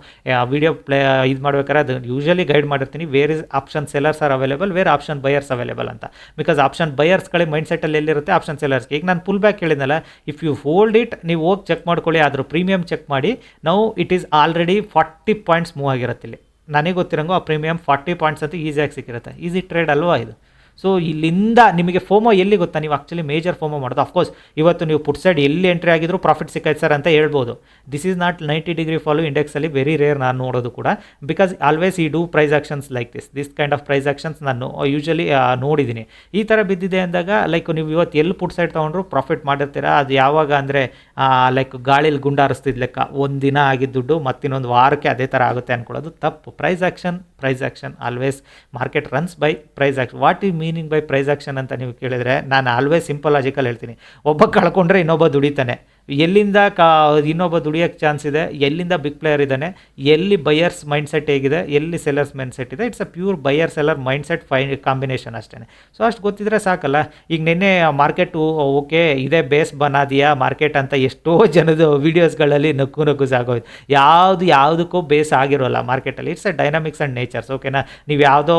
ವಿಡಿಯೋ ಪ್ಲೇ ಇದು ಮಾಡ್ಬೇಕಾದ್ರೆ ಅದು ಯೂಶಲಿ ಗೈಡ್ ಮಾಡಿರ್ತೀನಿ. Where is option sellers are available where option buyers available ಅಂತ. ಬಿಕಾಸ್ ಆಪ್ಷನ್ ಬಯರ್ಸ್ಗಳಿಗೆ ಮೈಂಡ್ ಸೆಟ್ಟಲ್ಲಿ ಎಲ್ಲಿರುತ್ತೆ? ಆಪ್ಷನ್ ಸೆಲ್ಲರ್ಸ್ಗೆ ಈಗ ನಾನು ಫುಲ್ ಬ್ಯಾಕ್ ಹೇಳಿದ್ನಲ್ಲ ಇಫ್ ಯು ಹೋಲ್ಡ್ ಇಟ್ ನೀವು ಹೋಗಿ ಚೆಕ್ ಮಾಡ್ಕೊಳ್ಳಿ ಅದ್ರ ಪ್ರೀಮಿಯಂ ಚೆಕ್ ಮಾಡಿ ನಾವು it is already forty points move ಆಗಿರುತ್ತೆ ಇಲ್ಲಿ. ನನಗೆ ಗೊತ್ತಿರಂಗೋ ಆ ಪ್ರೀಮಿಯಮ್ ಫಾರ್ಟಿ ಪಾಯಿಂಟ್ಸ್ ಅಂತ ಈಸಿಯಾಗಿ ಸಿಕ್ಕಿರುತ್ತೆ. ಈಸಿ ಟ್ರೇಡ್ ಅಲ್ವಾ ಇದು? ಸೊ ಇಲ್ಲಿಂದ ನಿಮಗೆ ಫೋಮೋ ಎಲ್ಲಿ ಗೊತ್ತಾ? ನೀವು ಆ್ಯಕ್ಚುಲಿ ಮೇಜರ್ ಫೋಮೋ ಮಾಡೋದು. ಅಫ್ಕೋರ್ಸ್ ಇವತ್ತು ನೀವು ಪುಟ್ ಸೈಡ್ ಎಲ್ಲಿ ಎಂಟ್ರಿ ಆಗಿದ್ರು ಪ್ರಾಫಿಟ್ ಸಿಕ್ಕೈತೆ ಸರ್ ಅಂತ ಹೇಳ್ಬೋದು. This is not ninety degree follow ಇಂಡೆಕ್ಸಲ್ಲಿ very rare ನಾನು ನೋಡೋದು ಕೂಡ. ಬಿಕಾಸ್ ಆಲ್ವೇಸ್ ಈ do price actions like this this kind of price actions ನಾನು ಯೂಶಲಿ ನೋಡಿದ್ದೀನಿ. ಈ ಥರ ಬಿದ್ದಿದೆ ಅಂದಾಗ ಲೈಕ್ ನೀವು ಇವತ್ತು ಎಲ್ಲಿ ಪುಟ್ ಸೈಡ್ ತೊಗೊಂಡ್ರು ಪ್ರಾಫಿಟ್ ಮಾಡಿರ್ತೀರಾ? ಅದು ಯಾವಾಗ ಅಂದರೆ ಲೈಕ್ ಗಾಳಿಲಿ ಗುಂಡಾರಿಸ್ತಿದ್ ಲೆಕ್ಕ. ಒಂದು ದಿನ ಆಗಿದ್ದ ದುಡ್ಡು, ಮತ್ತಿನ್ನೊಂದು ವಾರಕ್ಕೆ ಅದೇ ಥರ ಆಗುತ್ತೆ ಅಂದ್ಕೊಳ್ಳೋದು ತಪ್ಪು. Price action price action always market runs by price action what ಈ ಮೀನಿಂಗ್ ಬೈ ಪ್ರೈಸ್ ಆಕ್ಷನ್ ಅಂತ ನೀವು ಕೇಳಿದರೆ ನಾನು ಆಲ್ವೇಸ್ ಸಿಂಪಲ್ ಲಾಜಿಕಲ್ ಹೇಳ್ತೀನಿ. ಒಬ್ಬ ಕಳ್ಕೊಂಡ್ರೆ ಇನ್ನೊಬ್ಬ ದುಡಿತಾನೆ. ಎಲ್ಲಿಂದ ಕಾ, ಇನ್ನೊಬ್ಬ ದುಡಿಯೋಕ್ಕೆ ಚಾನ್ಸ್ ಇದೆ, ಎಲ್ಲಿಂದ ಬಿಗ್ ಪ್ಲೇಯರ್ ಇದ್ದಾನೆ, ಎಲ್ಲಿ ಬಯರ್ಸ್ ಮೈಂಡ್ ಸೆಟ್ ಹೇಗಿದೆ, ಎಲ್ಲಿ ಸೆಲ್ಲರ್ಸ್ ಮೈಂಡ್ ಸೆಟ್ ಇದೆ it's a pure buyer seller mindset five combination ಅಷ್ಟೇ ಸೊ ಅಷ್ಟು ಗೊತ್ತಿದ್ರೆ ಸಾಕಲ್ಲ. ಈಗ ನಿನ್ನೆ ಮಾರ್ಕೆಟು ಓಕೆ, ಇದೇ ಬೇಸ್ ಬನಾದಿಯಾ ಮಾರ್ಕೆಟ್ ಅಂತ ಎಷ್ಟೋ ಜನದ ವೀಡಿಯೋಸ್ಗಳಲ್ಲಿ ನಕ್ಕು ನಕ್ಕು ಸಾಗೋಯ್ತು. ಯಾವುದು ಯಾವುದಕ್ಕೂ ಬೇಸ್ ಆಗಿರೋಲ್ಲ ಮಾರ್ಕೆಟಲ್ಲಿ it's a dynamics and natures ಓಕೆನಾ ನೀವು ಯಾವುದೋ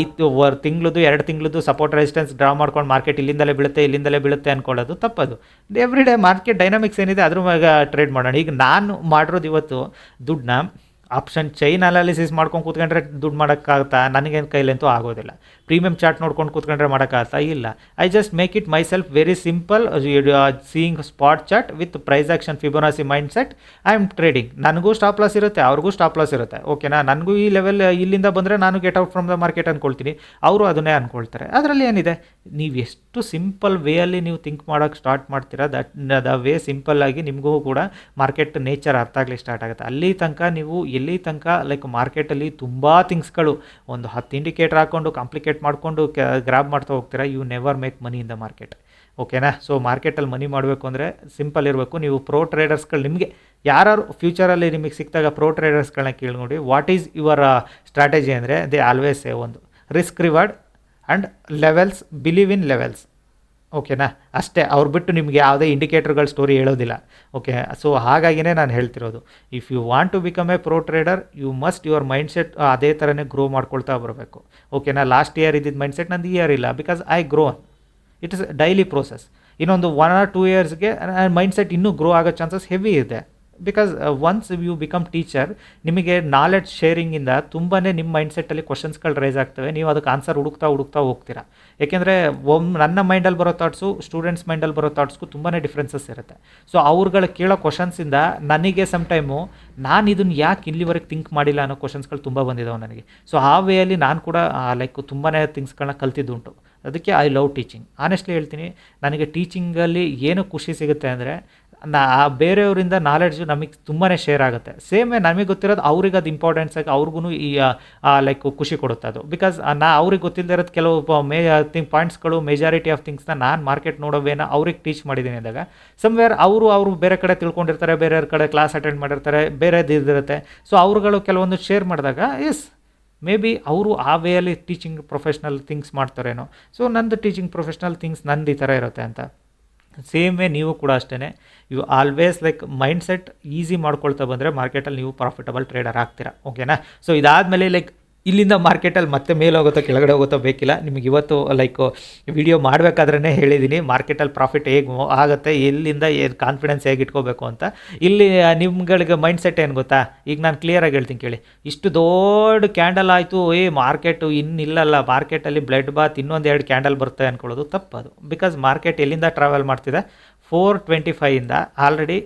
ಐದು ತಿಂಗಳದು ಎರಡು ತಿಂಗಳದು ಸಪೋರ್ಟ್ ರೆಸಿಸ್ಟೆನ್ಸ್ ಡ್ರಾ ಮಾಡ್ಕೊಂಡು ಮಾರ್ಕೆಟ್ ಇಲ್ಲಿಂದಲೇ ಬೀಳುತ್ತೆ ಇಲ್ಲಿಂದಲೇ ಬೀಳುತ್ತೆ ಅಂದ್ಕೊಳ್ಳೋದು ತಪ್ಪದು. ಎವ್ರಿ ಡೇ ಮಾರ್ಕೆಟ್ ಡೈನಾಮಿಕ್ಸ್ ಏನಿದೆ, ಅದ್ರ ಮ್ಯಾಗ ಟ್ರೇಡ್ ಮಾಡೋಣ. ಈಗ ನಾನು ಮಾಡಿರೋದು ಇವತ್ತು ದುಡ್ಡನ್ನ ಆಪ್ಷನ್ ಚೈನ್ ಅನಾಲಿಸಿಸ್ ಮಾಡ್ಕೊಂಡು ಕೂತ್ಕೊಂಡ್ರೆ ದುಡ್ಡು ಮಾಡೋಕ್ಕಾಗುತ್ತಾ? ನನಗೇನು ಕೈಲಂತೂ ಆಗೋದಿಲ್ಲ. ಪ್ರೀಮಿಯಮ್ ಚಾರ್ಟ್ ನೋಡ್ಕೊಂಡು ಕೂತ್ಕೊಂಡ್ರೆ ಮಾಡೋಕ್ಕಾಗ್ತಾ ಇಲ್ಲ. I just make it myself very simple seeing spot chart with price action Fibonacci mindset I am trading ನನಗೂ ಸ್ಟಾಪ್ ಲಾಸ್ ಇರುತ್ತೆ, ಅವ್ರಿಗೂ ಸ್ಟಾಪ್ ಲಾಸ್ ಇರುತ್ತೆ. ಓಕೆನಾ ನನಗೂ ಈ ಲೆವೆಲ್ ಇಲ್ಲಿಂದ ಬಂದರೆ ನಾನು get out from the market ಅಂದ್ಕೊಳ್ತೀನಿ ಅವರು ಅದನ್ನೇ ಅಂದ್ಕೊಳ್ತಾರೆ ಅದರಲ್ಲಿ ಏನಿದೆ? ನೀವು ಎಷ್ಟು ಸಿಂಪಲ್ ವೇಯಲ್ಲಿ ನೀವು ಥಿಂಕ್ ಮಾಡೋಕ್ಕೆ ಸ್ಟಾರ್ಟ್ ಮಾಡ್ತೀರಾ ದಟ್ ದ ವೇ ಸಿಂಪಲ್ ಆಗಿ ನಿಮಗೂ ಕೂಡ ಮಾರ್ಕೆಟ್ ನೇಚರ್ ಅರ್ಥ ಆಗಲಿ ಸ್ಟಾರ್ಟ್ ಆಗುತ್ತೆ. ಅಲ್ಲಿ ತನಕ ನೀವು ಎಲ್ಲಿ ತನಕ ಲೈಕ್ ಮಾರ್ಕೆಟಲ್ಲಿ ತುಂಬ ಥಿಂಗ್ಸ್ಗಳು ಒಂದು ಹತ್ತು ಇಂಡಿಕೇಟರ್ ಹಾಕ್ಕೊಂಡು ಕಾಂಪ್ಲಿಕೇಟ್ ಮಾಡಿಕೊಂಡು ಗ್ರಾಬ್ ಮಾಡ್ತಾ ಹೋಗ್ತೀರಾ? You never make money in the market ಓಕೆನಾ ಸೊ ಮಾರ್ಕೆಟಲ್ಲಿ ಮನಿ ಮಾಡಬೇಕು ಅಂದರೆ ಸಿಂಪಲ್ ಇರಬೇಕು. ನೀವು ಪ್ರೋ ಟ್ರೇಡರ್ಸ್ಗಳು ನಿಮಗೆ ಯಾರು ಫ್ಯೂಚರಲ್ಲಿ ನಿಮಗೆ ಸಿಕ್ಕಿದಾಗ ಪ್ರೋ ಟ್ರೇಡರ್ಸ್ಗಳನ್ನ ಕೇಳಿ ನೋಡಿ. ವಾಟ್ ಈಸ್ ಯುವರ್ ಸ್ಟ್ರಾಟಜಿ ಅಂದರೆ ದೇ ಆಲ್ವೇಸ್ ಸೇ ಒಂದು. Risk reward and levels believe in levels ಓಕೆನಾ ಅಷ್ಟೇ, ಅವ್ರು ಬಿಟ್ಟು ನಿಮಗೆ ಯಾವುದೇ ಇಂಡಿಕೇಟರ್ಗಳ ಸ್ಟೋರಿ ಹೇಳೋದಿಲ್ಲ. ಓಕೆ ಸೊ ಹಾಗಾಗಿನೇ ನಾನು ಹೇಳ್ತಿರೋದು. If you want to become a pro trader you must your mindset ಅದೇ ಥರನೇ ಗ್ರೋ ಮಾಡ್ಕೊಳ್ತಾ ಬರಬೇಕು. ಓಕೆನಾ ಲಾಸ್ಟ್ ಇಯರ್ ಇದ್ದಿದ್ದು ಮೈಂಡ್ ಸೆಟ್ ನಂದು ಇಯರ್ ಇಲ್ಲ because I grow it is daily process ಇನ್ನೊಂದು ಒನ್ ಆರ್ ಟೂ ಇಯರ್ಸ್ಗೆ ಮೈಂಡ್ ಸೆಟ್ ಇನ್ನೂ ಗ್ರೋ ಆಗೋ ಚಾನ್ಸಸ್ ಹೆವಿ ಇದೆ. Because once you become teacher ನಿಮಗೆ ನಾಲೆಡ್ಜ್ ಶೇರಿಂಗಿಂದ ತುಂಬಾ ನಿಮ್ಮ ಮೈಂಡ್ಸೆಟ್ಟಲ್ಲಿ ಕ್ವಶನ್ಸ್ಗಳು ರೈಸ್ ಆಗ್ತವೆ. ನೀವು ಅದಕ್ಕೆ ಆನ್ಸರ್ ಹುಡುಕ್ತಾ ಹುಡುಕ್ತಾ ಹೋಗ್ತೀರಾ. ಏಕೆಂದರೆ, ಒಮ್, ನನ್ನ ಮೈಂಡಲ್ಲಿ ಬರೋ ಥಾಟ್ಸು ಸ್ಟೂಡೆಂಟ್ಸ್ ಮೈಂಡಲ್ಲಿ ಬರೋ ಥಾಟ್ಸ್ಗೂ ತುಂಬಾ ಡಿಫ್ರೆನ್ಸಸ್ ಇರುತ್ತೆ. ಸೊ ಅವ್ರುಗಳು ಕೇಳೋ ಕ್ವಶನ್ಸಿಂದ ನನಗೆ ಸಮ್ ಟೈಮು ನಾನು ಇದನ್ನು ಯಾಕೆ ಇಲ್ಲಿವರೆಗೆ ಥಿಂಕ್ ಮಾಡಿಲ್ಲ ಅನ್ನೋ ಕ್ವಶನ್ಸ್ಗಳು ತುಂಬ ಬಂದಿದ್ದಾವೆ ನನಗೆ. ಸೊ ಆ ವೇಯಲ್ಲಿ ನಾನು ಕೂಡ ಲೈಕ್ ತುಂಬಾ ಥಿಂಗ್ಸ್ಗಳನ್ನ ಕಲ್ತಿದ್ದುಂಟು. ಅದಕ್ಕೆ ಐ ಲವ್ ಟೀಚಿಂಗ್ ಆನೆಸ್ಟ್ಲಿ ಹೇಳ್ತೀನಿ, ನನಗೆ ಟೀಚಿಂಗಲ್ಲಿ ಏನು ಖುಷಿ ಸಿಗುತ್ತೆ ಅಂದರೆ ನಾ ಬೇರೆಯವರಿಂದ ನಾಲೆಡ್ಜು ನಮಗೆ ತುಂಬಾ ಶೇರ್ ಆಗುತ್ತೆ. ಸೇಮ್ ನಮಗೆ ಗೊತ್ತಿರೋದು ಅವ್ರಿಗೆ ಅದು ಇಂಪಾರ್ಟೆನ್ಸ್ ಆಗಿ ಅವ್ರಿಗೂ ಈ ಲೈಕ್ ಖುಷಿ ಕೊಡುತ್ತೆ ಅದು. ಬಿಕಾಸ್ ನಾ ಅವ್ರಿಗೆ ಗೊತ್ತಿಲ್ಲದೆ ಇರೋದು ಕೆಲವು ಮೇ ಥಿಂಗ್ ಪಾಯಿಂಟ್ಸ್ಗಳು ಮೆಜಾರಿಟಿ ಆಫ್ ಥಿಂಗ್ಸ್ನ ನಾನು ಮಾರ್ಕೆಟ್ ನೋಡೋವೇನ ಅವ್ರಿಗೆ ಟೀಚ್ ಮಾಡಿದ್ದೀನಿ ಅಂದಾಗ ಸಮ್ವೇರ್ ಅವರು ಅವರು ಬೇರೆ ಕಡೆ ತಿಳ್ಕೊಂಡಿರ್ತಾರೆ, ಬೇರೆಯವ್ರ ಕಡೆ ಕ್ಲಾಸ್ ಅಟೆಂಡ್ ಮಾಡಿರ್ತಾರೆ ಬೇರೆದು ಇದಿರುತ್ತೆ ಸೊ ಅವರುಗಳು ಕೆಲವೊಂದು ಶೇರ್ ಮಾಡಿದಾಗ ಎಸ್ ಮೇ ಬಿ ಅವರು ಆ ವೇಯಲ್ಲಿ ಟೀಚಿಂಗ್ ಪ್ರೊಫೆಷ್ನಲ್ ಥಿಂಗ್ಸ್ ಮಾಡ್ತಾರೇನೋ. ಸೊ ನಂದು ಟೀಚಿಂಗ್ ಪ್ರೊಫೆಷ್ನಲ್ ಥಿಂಗ್ಸ್ ನಂದು ಈ ಥರ ಇರುತ್ತೆ ಅಂತ. ಸೇಮ್ ವೇ ನೀವು ಕೂಡ ಅಷ್ಟೇ you always like mind set easy ಮಾಡ್ಕೊಳ್ತಾ ಬಂದರೆ ಮಾರ್ಕೆಟಲ್ಲಿ ನೀವು ಪ್ರಾಫಿಟಬಲ್ ಟ್ರೇಡರ್ ಆಗ್ತೀರಾ ಓಕೆನಾ ಸೊ ಇದಾದಮೇಲೆ ಲೈಕ್ ಇಲ್ಲಿಂದ ಮಾರ್ಕೆಟಲ್ಲಿ ಮತ್ತೆ ಮೇಲೆ ಹೋಗುತ್ತೋ, ಕೆಳಗಡೆ ಹೋಗುತ್ತೋ ಬೇಕಿಲ್ಲ. ನಿಮಗೆ ಇವತ್ತು ಲೈಕ್ ವಿಡಿಯೋ ಮಾಡಬೇಕಾದ್ರೇ ಹೇಳಿದ್ದೀನಿ ಮಾರ್ಕೆಟಲ್ಲಿ ಪ್ರಾಫಿಟ್ ಹೇಗೆ ಆಗುತ್ತೆ ಎಲ್ಲಿಂದ ಏನು ಕಾನ್ಫಿಡೆನ್ಸ್ ಹೇಗೆ ಇಟ್ಕೋಬೇಕು ಅಂತ. ಇಲ್ಲಿ ನಿಮ್ಗಳಿಗೆ ಮೈಂಡ್ ಸೆಟ್ ಏನು ಗೊತ್ತಾ? ಈಗ ನಾನು ಕ್ಲಿಯರಾಗಿ ಹೇಳ್ತೀನಿ ಕೇಳಿ. ಇಷ್ಟು ದೊಡ್ಡ ಕ್ಯಾಂಡಲ್ ಆಯಿತು, ಏ ಮಾರ್ಕೆಟು ಇನ್ನಿಲ್ಲಲ್ಲ. ಮಾರ್ಕೆಟಲ್ಲಿ ಬ್ಲಡ್ ಬಾತ್ ಇನ್ನೊಂದು ಎರಡು ಕ್ಯಾಂಡಲ್ ಬರುತ್ತೆ ಅಂದ್ಕೊಳ್ಳೋದು ತಪ್ಪದು. ಬಿಕಾಸ್ ಮಾರ್ಕೆಟ್ ಎಲ್ಲಿಂದ ಟ್ರಾವೆಲ್ ಮಾಡ್ತಿದೆ? Four twenty ಫೈಯಿಂದ already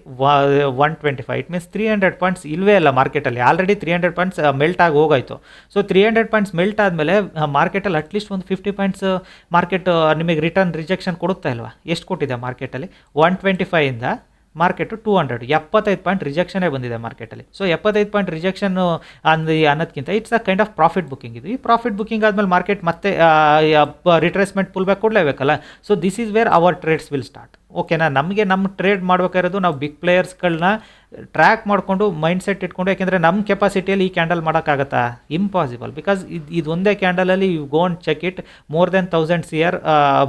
one twenty five it means three hundred points ಇಲ್ವೇ ಇಲ್ಲ ಮಾರ್ಕೆಟಲ್ಲಿ already three hundred points melt ಆಗಿ ಹೋಗಾಯಿತು. So three hundred points melt ಆದಮೇಲೆ ಮಾರ್ಕೆಟಲ್ಲಿ ಅಟ್ಲೀಸ್ಟ್ ಒಂದು ಫಿಫ್ಟಿ ಪಾಯಿಂಟ್ಸ್ ಮಾರ್ಕೆಟ್ ನಿಮಗೆ ರಿಟರ್ನ್ ರಿಜೆಕ್ಷನ್ ಕೊಡುತ್ತಾ ಇಲ್ವಾ? ಎಷ್ಟು ಕೊಟ್ಟಿದೆ ಮಾರ್ಕೆಟಲ್ಲಿ ಒನ್ ಟ್ವೆಂಟಿ ಫೈಯಿಂದ ಮಾರ್ಕೆಟು ಟೂ ಹಂಡ್ರೆಡ್ ಎಪ್ಪತ್ತೈದು ಪಾಯಿಂಟ್ ರಿಜೆಕ್ಷನೇ ಬಂದಿದೆ ಮಾರ್ಕೆಟಲ್ಲಿ ಸೊ ಎಪ್ಪತ್ತೈದು ಪಾಯಿಂಟ್ ರಿಜೆಕ್ಷನ್ ಅಂದು ಅನ್ನೋದಕ್ಕಿಂತ it's uh kind of profit booking ಇದು. ಈ ಪ್ರಾಫಿಟ್ ಬುಕಿಂಗ್ ಆದಮೇಲೆ ಮಾರ್ಕೆಟ್ ಮತ್ತೆ retracement pull back ಕೊಡಲೇಬೇಕಲ್ಲ? So this is where our trades will start ಓಕೆನಾ, ನಮಗೆ ನಮ್ಮ ಟ್ರೇಡ್ ಮಾಡ್ಬೇಕಾಗಿರೋದು ನಾವು ಬಿಗ್ ಪ್ಲೇಯರ್ಸ್ಗಳನ್ನ ಟ್ರ್ಯಾಕ್ ಮಾಡಿಕೊಂಡು ಮೈಂಡ್ ಸೆಟ್ ಇಟ್ಕೊಂಡು, ಯಾಕೆಂದರೆ ನಮ್ಮ ಕೆಪಾಸಿಟಿಯಲ್ಲಿ ಈ ಕ್ಯಾಂಡಲ್ ಮಾಡೋಕ್ಕಾಗತ್ತಾ? ಇಂಪಾಸಿಬಲ್ ಬಿಕಾಸ್ ಇದು ಇದೊಂದೇ ಕ್ಯಾಂಡಲಲ್ಲಿ you gone check it more then thousand ಸಿಯರ್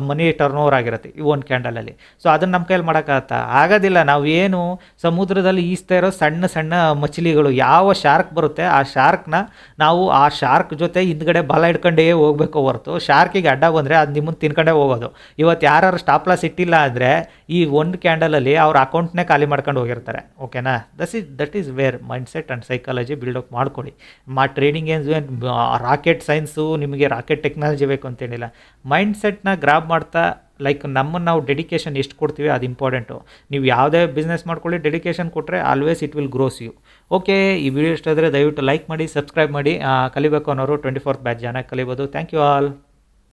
money turn over ಆಗಿರುತ್ತೆ ಈ ಒಂದು ಕ್ಯಾಂಡಲಲ್ಲಿ ಸೊ ಅದನ್ನು ನಮ್ಮ ಕೈಯಲ್ಲಿ ಮಾಡೋಕ್ಕಾಗತ್ತಾ? ಆಗೋದಿಲ್ಲ. ನಾವು ಏನು ಸಮುದ್ರದಲ್ಲಿ ಈಸ್ತಾ ಇರೋ ಸಣ್ಣ ಸಣ್ಣ ಮಚ್ಲಿಗಳು ಯಾವ ಶಾರ್ಕ್ ಬರುತ್ತೆ, ಆ ಶಾರ್ಕ್ನ ನಾವು ಆ ಶಾರ್ಕ್ ಜೊತೆ ಹಿಂದ್ಗಡೆ ಬಲ ಹಿಡ್ಕೊಂಡೇ ಹೋಗಬೇಕು ಹೊರತು. ಶಾರ್ಕಿಗೆ ಅಡ್ಡ ಬಂದರೆ ಅದು ನಿಮ್ಮನ್ನು ತಿನ್ಕೊಂಡೇ ಹೋಗೋದು. ಇವತ್ತು ಯಾರು ಸ್ಟಾಪ್ ಲಾಸ್ ಇಟ್ಟಿಲ್ಲ ಅಂದರೆ ಈ ಒಂದು ಕ್ಯಾಂಡಲಲ್ಲಿ ಅವ್ರ ಅಕೌಂಟ್ನೇ ಖಾಲಿ ಮಾಡ್ಕೊಂಡು ಹೋಗಿರ್ತಾರೆ. ಓಕೆನಾ thus is that is where mind set and psychology buildup ಮಾಡ್ಕೊಳ್ಳಿ. ಮಾ ಟ್ರೇಡಿಂಗ್ ಏನು ರಾಕೆಟ್ ಸೈನ್ಸು ನಿಮಗೆ ರಾಕೆಟ್ ಟೆಕ್ನಾಲಜಿ ಬೇಕು ಅಂತೇಳಿಲ್ಲ ಮೈಂಡ್ ಸೆಟ್ನ ಗ್ರಾಬ್ ಮಾಡ್ತಾ ಲೈಕ್ ನಮ್ಮನ್ನು ನಾವು ಡೆಡಿಕೇಶನ್ ಎಷ್ಟು ಕೊಡ್ತೀವಿ ಅದು ಇಂಪಾರ್ಟೆಂಟು ನೀವು ಯಾವುದೇ ಬಿಸ್ನೆಸ್ ಮಾಡ್ಕೊಳ್ಳಿ ಡೆಡಿಕೇಶನ್ ಕೊಟ್ಟರೆ always it will grows you okay ಈ ವಿಡಿಯೋ ಇಷ್ಟ ಆದರೆ ದಯವಿಟ್ಟು ಲೈಕ್ ಮಾಡಿ ಸಬ್ಸ್ಕ್ರೈಬ್ ಮಾಡಿ ಕಲಿಬೇಕು ಅನ್ನೋರು ಟ್ವೆಂಟಿ ಫೋರ್ತ್ ಬ್ಯಾಚ್ ಜನ ಕಲಿಬೋದು. Thank you all